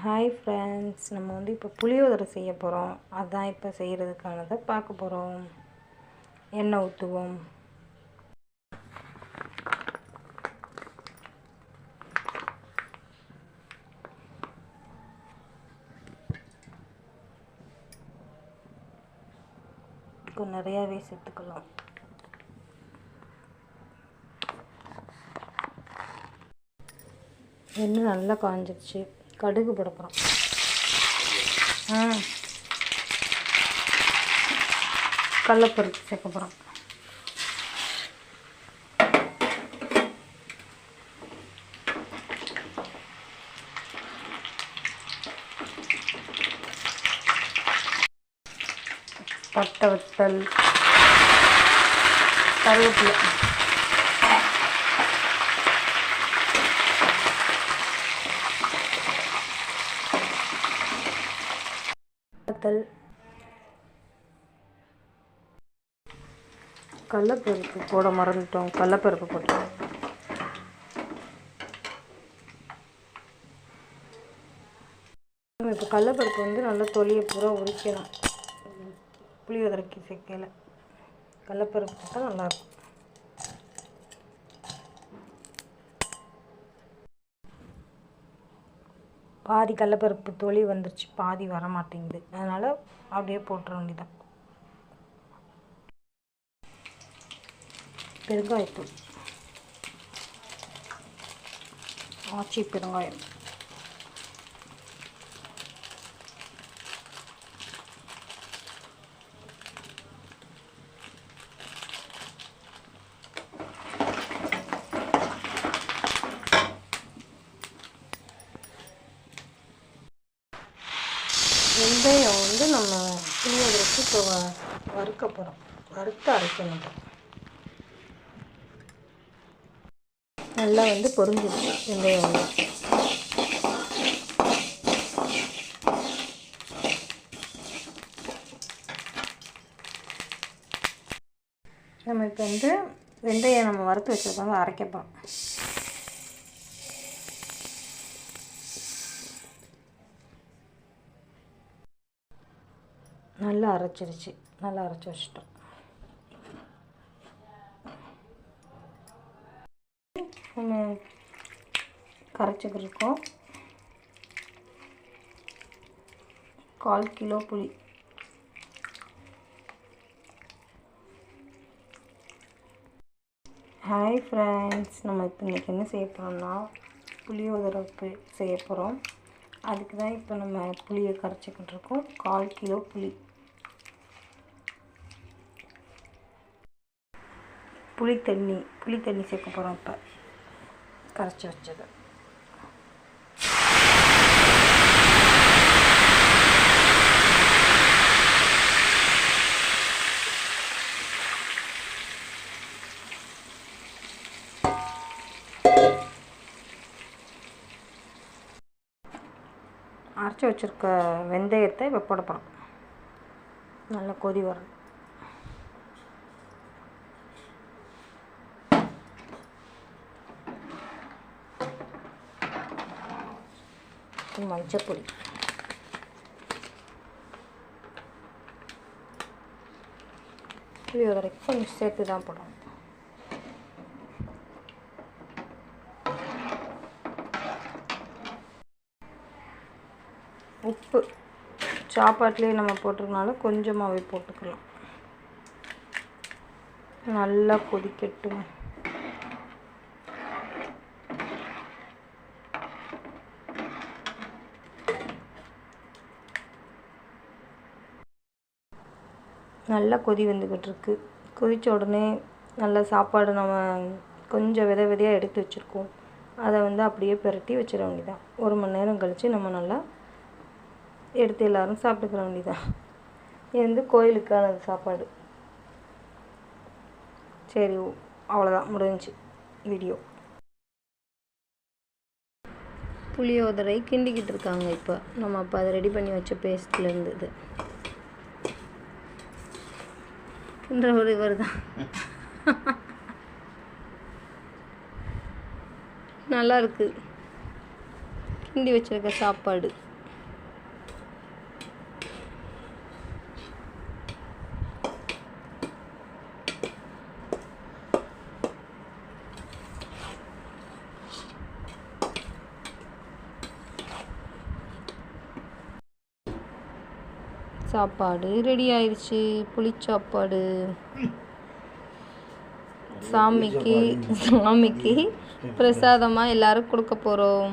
Hi friends நம்ம வந்து இப்போ புளியோதரை செய்ய போகிறோம் அதுதான் இப்போ செய்கிறதுக்கானதை பார்க்க போகிறோம் எண்ணெய் ஊற்றுவோம் கொஞ்சம் நிறையாவே சேர்த்துக்கலாம். எண்ணெய் நல்லா காஞ்சிடுச்சு கடுகு போட போகிறோம் ஆ. கடலப்பருப்பு சேர்க்க போகிறோம் பட்டை வத்தல் கருவேப்பிலை. வத்தல் கடலப்பருப்பு போட மறந்துட்டோம். கடலப்பருப்பு போட்டோம். இப்போ கடலப்பருப்பு வந்து நல்லா தொலியை பூரா உரிக்கணும். புளியோதரைக்கு சேர்க்கையில். கடலப்பருப்பு போட்டால் நல்லாயிருக்கும் பாதி கடலப்பருப்பு தொலி வந்துருச்சு பாதி வர மாட்டேங்குது அதனால் அப்படியே போட்டுற வேண்டியதான் பெருங்காயத்தூள். ஆச்சி பெருங்காயம் வெந்தயம் வந்து நம்ம புளியோதரைக்கு இப்போ வறுக்க போகிறோம் வறுத்து அரைக்கணும். நல்லா வந்து பொரிஞ்சிருச்சு வெந்தயம் வந்து. வந்து வெந்தயம் நம்ம வறுத்து வச்சுருக்கோம் அரைக்க போகிறோம் நல்லா அரைச்சிருச்சு. நல்லா அரைச்சி வச்சிட்டோம். நம்ம கரைச்சிக்கிருக்கோம் கால் கிலோ புளி. ஹாய் ஃப்ரெண்ட்ஸ் நம்ம இப்போ இன்றைக்கி என்ன செய்ய போகிறோம்னா புளியோதரப்பு செய்ய போகிறோம் அதுக்கு தான் இப்போ நம்ம புளியை கரைச்சிக்கிட்டு இருக்கோம். கால் கிலோ புளி. புளி தண்ணி புளி தண்ணி சேர்க்க போகிறோம் இப்போ. கரைச்சி வச்சது. அரைச்சி வச்சுருக்க வெந்தயத்தை இப்போ போட போகிறோம் நல்லா கொதி வரும். மஞ்சப்பொடி புளியோதரைக்கு கொஞ்சம் சேர்த்து தான் போடணும். உப்பு சாப்பாட்டிலே நம்ம போட்டிருக்கனால கொஞ்சமாகவே போட்டுக்கலாம். நல்லா கொதிக்கட்டும். நல்லா கொதி வந்துக்கிட்டுருக்கு கொதித்த உடனே நல்லா சாப்பாடு நம்ம கொஞ்சம் வித விதையாக எடுத்து வச்சுருக்கோம். அதை வந்து அப்படியே பிரட்டி வச்சிட வேண்டியதான் ஒரு மணி நேரம் கழித்து நம்ம நல்லா எடுத்து எல்லோரும் சாப்பிட்டுக்கிற வேண்டியதான் இது வந்து கோயிலுக்கான சாப்பாடு. சரி அவ்வளோதான் முடிஞ்சு வீடியோ. புளியோதரை கிண்டிக்கிட்டு இருக்காங்க இப்போ. நம்ம அப்போ அதை ரெடி பண்ணி வச்ச பேஸ்ட்டில் இருந்தது என்ற ஒரு இவர் தான் நல்லா இருக்கு. கிண்டி வச்சிருக்க சாப்பாடு. சாப்பாடு ரெடி ஆயிடுச்சு புளிச்சாப்பாடு சாமிக்கு சாமிக்கு பிரசாதமாக எல்லாரும் கொடுக்க போகிறோம்